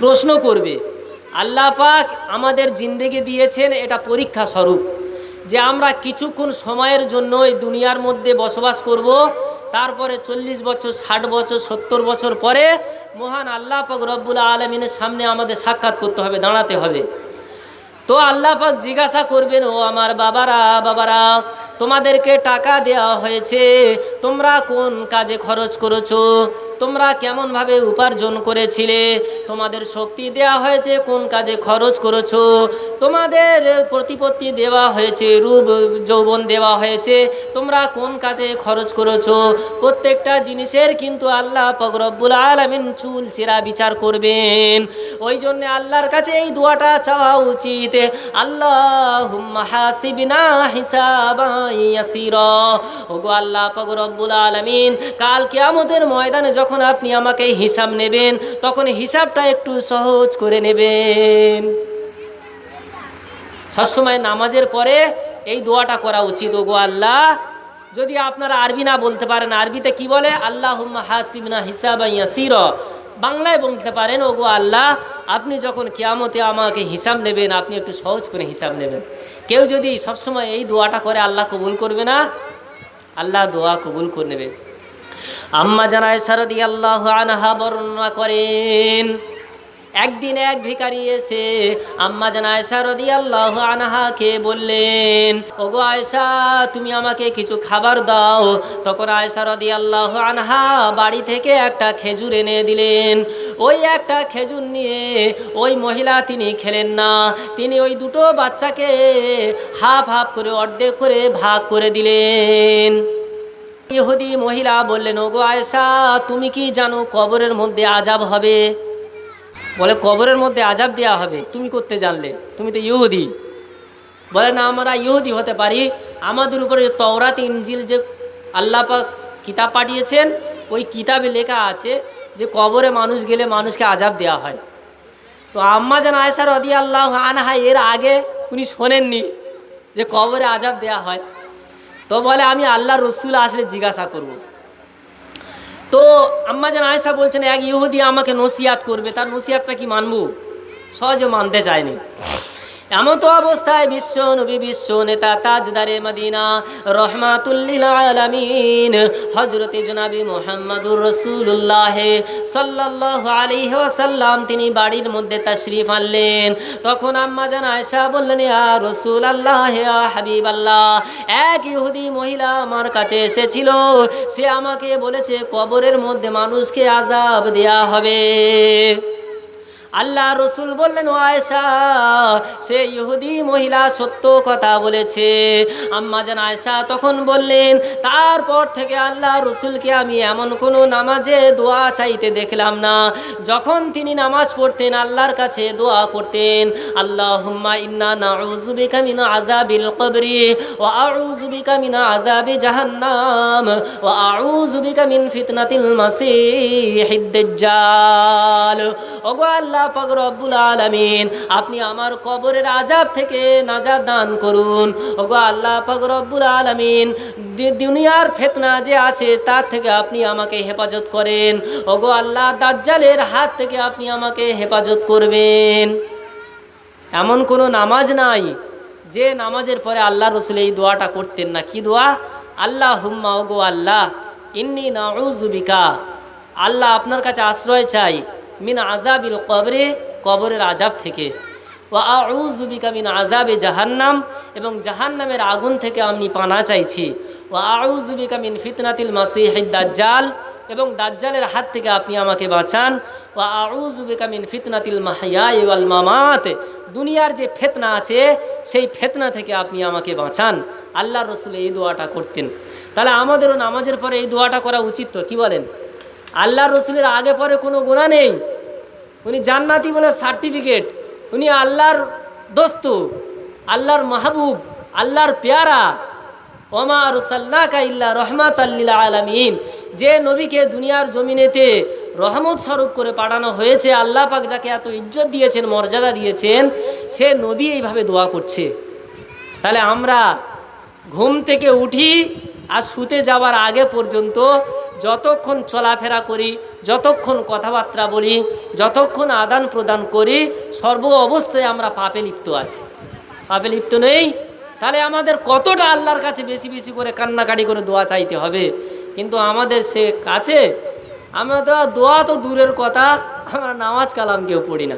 প্রশ্ন করবে। আল্লাহ পাক আমাদের জিন্দেগি দিয়েছেন এটা পরীক্ষা স্বরূপ। যে আমরা কিছুক্ষণ সময়ের জন্য এই দুনিয়ার মধ্যে বসবাস করব, তারপরে চল্লিশ বছর, ষাট বছর, সত্তর বছর পরে মহান আল্লাহ পাক রব্বুল আলমিনের সামনে আমাদের সাক্ষাৎ করতে হবে, দাঁড়াতে হবে। তো আল্লাহ পাক জিজ্ঞাসা করবেন, ও আমার বাবারা বাবারা, তোমাদেরকে টাকা দেওয়া হয়েছে, তোমরা কোন কাজে খরচ করেছ? তোমরা কেমনভাবে উপার্জন করেছিলে? তোমাদের শক্তি দেওয়া হয়েছে, কোন কাজে খরচ করেছ? তোমাদের প্রতিপত্তি দেওয়া হয়েছে, রূপ যৌবন দেওয়া হয়েছে, তোমরা কোন কাজে খরচ করেছ? প্রত্যেকটা জিনিসের কিন্তু আল্লাহ পাক রব্বুল আলামিন চুল, চেরা বিচার করবেন। ওই জন্য আল্লাহর কাছে এই দোয়াটা চাওয়া উচিত। আল্লাহ হাসিবিনা হিসাবা ইয়াসিরা। ওগো আল্লাহ পাক রব্বুল আলামিন, কাল কিয়ামতের ময়দানে যখন আপনি আমাকে হিসাব নেবেন, তখন হিসাবটা একটু সহজ করে নেবেন। সবসময় নামাজের পরে এই দোয়াটা করা উচিত, ওগো আল্লাহ। যদি আপনারা আরবি না বলতে পারেন, আরবিতে কি বলে? আল্লাহ হাসিবনা হিসাব ইয়াসির। বাংলায় বলতে পারেন, ওগো আল্লাহ, আপনি যখন কেয়ামতে আমাকে হিসাব নেবেন, আপনি একটু সহজ করে হিসাব নেবেন। কেউ যদি সবসময় এই দোয়াটা করে, আল্লাহ কবুল করবে না? আল্লাহ দোয়া কবুল করে নেবে। আম্মা জানায় শারদি আল্লাহ আনহা বর্ণনা করেন, একদিন এক ভিখারি এসে আম্মা জান আয়সা রদি আল্লাহ আনহাকে বললেন, ওগো আয়সা তুমি আমাকে কিছু খাবার দাও। তখন আয়সা রদি আল্লাহ আনহা বাড়ি থেকে একটা খেজুর এনে দিলেন। ওই একটা খেজুর নিয়ে ওই মহিলা তিনি খেলেন না, তিনি ওই দুটো বাচ্চাকে হাফ হাফ করে অর্ধেক করে ভাগ করে দিলেন। ইহুদি মহিলা বললেন, ওগো আয়সা তুমি কি জানো কবরের মধ্যে আজাব হবে? বলে, কবরের মধ্যে আজাব দেওয়া হবে। তুমি করতে জানলে? তুমি তো ইহুদি। বলে, না, আমরা ইহুদি হতে পারি। আমাদের উপরে যে তওরাত ইঞ্জিল যে আল্লাহ কিতাব পাঠিয়েছেন, ওই কিতাবে লেখা আছে যে কবরে মানুষ গেলে মানুষকে আজাব দেওয়া হয়। তো আম্মা যেন আয়সার অদি আল্লাহ আনহা, এর আগে উনি শোনেননি যে কবরে আজাব দেওয়া হয়। তো বলে, আমি আল্লাহ রসুল, আসলে জিজ্ঞাসা করব। তো আম্মা যেন আয়সা বলছেন, এক ইহুদি আমাকে নসিয়াত করবে, তার নসিয়াতটা কি মানবো সহজে মানতে চায়নি এমন তো অবস্থায় বিশ্ব নবী, বিশ্ব নেতা, তাজদারে মদিনা রহমাতুল্লিল আলামিন হজরতে জনাবি মোহাম্মদুর রসুল্লাহ সাল্লাহ আলাইহি ওয়াসাল্লাম, তিনি বাড়ির মধ্যে তাশরিফ আনলেন। তখন আম্মা জান আয়সা বললেন, ইয়া রসুল আল্লাহ ইয়া হাবিব আল্লাহ এক ইহুদি মহিলা আমার কাছে এসেছিল। সে আমাকে বলেছে, কবরের মধ্যে মানুষকে আজাব দেয়া হবে। আল্লাহ রসুল বললেন আয়সা সে ইহুদি মহিলা সত্য কথা বলেছে। আম্মা জান আয়সা তখন বললেন, তারপর থেকে আল্লাহ রসুলকে আমি এমন কোনো নামাজে দোয়া চাইতে দেখলাম না। যখন তিনি নামাজ পড়তেন, আল্লাহর কাছে দোয়া করতেন আল্লাহ হুম্মা ইন্না নাউজুবিকা মিনা আজাবিল কবরি ও আউজুবিকা মিন আজাবি জাহান্নাম ও আউজুবিকা মিন ফিতনাতিল মাসিহিদ দাজ্জাল। ওগো আল্লাহ পাক রব্বুল আলামিন, আপনি আমার কবরের আজাব থেকে নাজাদ দান করুন। ওগো আল্লাহ পাক রব্বুল আলামিন দুনিয়ার ফেতনা যে আছে তার থেকে আপনি আমাকে হেফাজত করেন। ওগো আল্লাহ দাজ্জালের হাত থেকে আপনি আমাকে হেফাজত করবেন। এমন কোনো নামাজ নাই, যে নামাজের পরে আল্লাহ রসুল এই দোয়াটা করতেন না। কি দোয়া? আল্লাহ হুম্মা ওগো আল্লাহ, ইন্নি নাউজুবিকা আল্লাহ আপনার কাছে আশ্রয় চাই। মিন আজাবিল কবরে, কবরের আজাব থেকে। ও আউজুবিকা মিন আজাবে জাহান্নাম, এবং জাহান্নামের আগুন থেকে আমি পানা চাইছি। ও আউজুবিকা মিন ফিতনাতিল মাসিহিদ দাজ্জাল, এবং দাজ্জালের হাত থেকে আপনি আমাকে বাঁচান। ও আউজুবিকা মিন ফিতনাতিল মাহিয়া ওয়াল মামাত, দুনিয়ার যে ফেতনা আছে, সেই ফেতনা থেকে আপনি আমাকে বাঁচান। আল্লাহ রসুল এই দোয়াটা করতেন। তাহলে আমাদেরও নামাজের পরে এই দোয়াটা করা উচিত তো, কী বলেন? আল্লাহ রসুলের আগে পরে কোনো গুণা নেই। উনি জান্নাতি বলে সার্টিফিকেট। উনি আল্লাহর দোস্ত, আল্লাহর মাহবুব, আল্লাহর পেয়ারা। ওমা রসাল্লাকা ইল্লা রহমাত আল্লিল আলমিন। যে নবীকে দুনিয়ার জমিনেতে রহমত স্বরূপ করে পাঠানো হয়েছে, আল্লাহ পাক যাকে এত ইজ্জত দিয়েছেন, মর্যাদা দিয়েছেন, সে নবী এইভাবে দোয়া করছে। তাহলে আমরা ঘুম থেকে উঠি আর শুতে যাওয়ার আগে পর্যন্ত যতক্ষণ চলাফেরা করি যতক্ষণ কথাবার্তা বলি, যতক্ষণ আদান প্রদান করি, সর্ব অবস্থায় আমরা পাপে লিপ্ত আছি। পাপে লিপ্ত নেই? তাহলে আমাদের কতটা আল্লাহর কাছে বেশি বেশি করে কান্নাকাটি করে দোয়া চাইতে হবে? কিন্তু আমাদের সে কাছে আমরা তো দোয়া তো দূরের কথা, আমরা নামাজ কালাম কেউ পড়ি না।